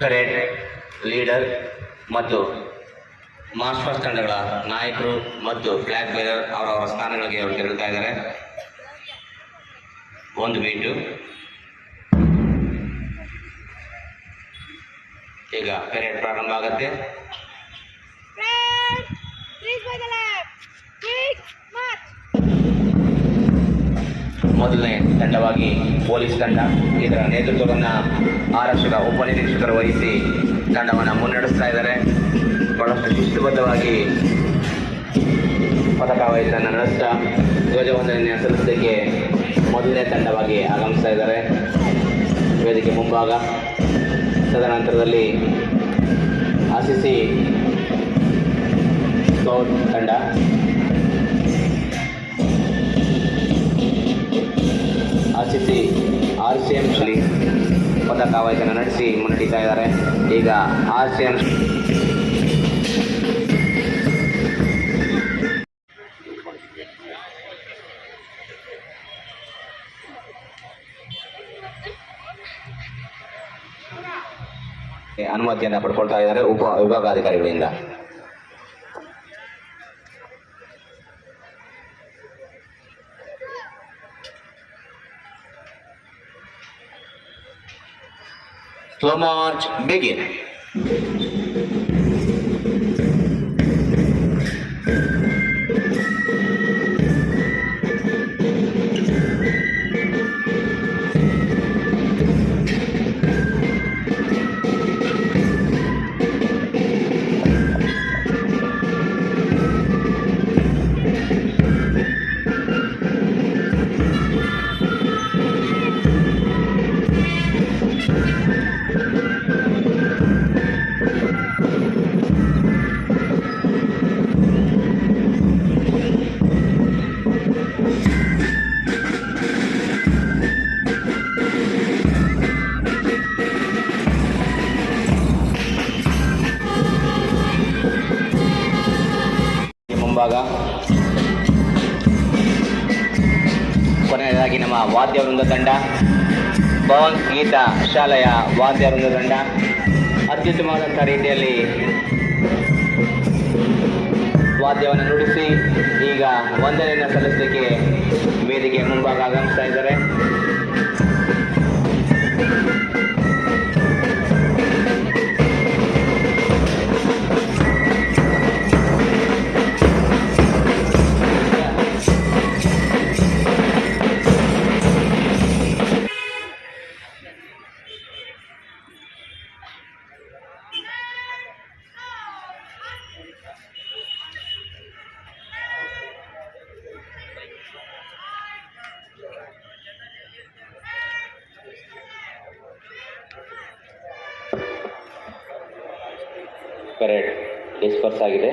Parade leader ಮತ್ತು masters ತಂಡಗಳ ನಾಯಕರು ಮತ್ತು ಫ್ಲಾಗ್ ಬೇರರ್ ಅವರವರ ಸ್ಥಾನಗಳಿಗೆ ಅವರು ತೆರಳುತ್ತಾ ಇದ್ದಾರೆ. ಒಂದು ಮೀಟು ಈಗ ಪೆರೇಡ್ ಪ್ರಾರಂಭ ಆಗುತ್ತೆ. ಮೊದಲನೇ ತಂಡವಾಗಿ ಪೊಲೀಸ್ ತಂಡ ಇದರ ನೇತೃತ್ವವನ್ನು ಆರಕ್ಷಕ ಉಪನಿರೀಕ್ಷಕರು ವಹಿಸಿ ತಂಡವನ್ನು ಮುನ್ನಡೆಸ್ತಾ ಇದ್ದಾರೆ. ಬಹಳಷ್ಟು ಶಿಸ್ತುಬದ್ಧವಾಗಿ ಪದಕಾವಹಿತನ್ನು ನಡೆಸ್ತಾ ಧ್ವಜವಂದನೆಯ ಸಲ್ಲಿಸಲಿಕ್ಕೆ ಮೊದಲನೇ ತಂಡವಾಗಿ ಆಗಮಿಸ್ತಾ ಇದ್ದಾರೆ. ವೇದಿಕೆ ಮುಂಭಾಗ ತದನಂತರದಲ್ಲಿ ಆಸಿಸಿ ಸ್ಕೌಟ್ ತಂಡ ಆರ್ ಸಿ ಎಂ ಕಾವಾಯತನ ನಡೆಸಿ ಮುನ್ನಡೀತಾ ಇದ್ದಾರೆ. ಈಗ ಆರ್ ಸಿ ಎಂ ಅನುಮತಿಯನ್ನು ಪಡ್ಕೊಳ್ತಾ ಇದ್ದಾರೆ ಉಪ ವಿಭಾಗಾಧಿಕಾರಿಗಳಿಂದ. Clement Begin. ಮುಂಭಾಗ ಕೊನೆಯದಾಗಿ ನಮ್ಮ ವಾದ್ಯ ವೃಂದ ತಂಡ ಭವನ್ ಗೀತಾ ಶಾಲೆಯ ವಾದ್ಯ ವೃಂದ ತಂಡ ಅತ್ಯುತ್ತಮವಾದಂಥ ರೀತಿಯಲ್ಲಿ ವಾದ್ಯವನ್ನು ನುಡಿಸಿ ಈಗ ವಂದನೆಯನ್ನು ಸಲ್ಲಿಸಲಿಕ್ಕೆ ವೇದಿಕೆ ಮುಂಭಾಗ ಆಗಮಿಸ್ತಾ ಇದ್ದಾರೆ. ಪೆರೇಡ್ ಡಿಸ್ಪರ್ಸ್ ಆಗಿದೆ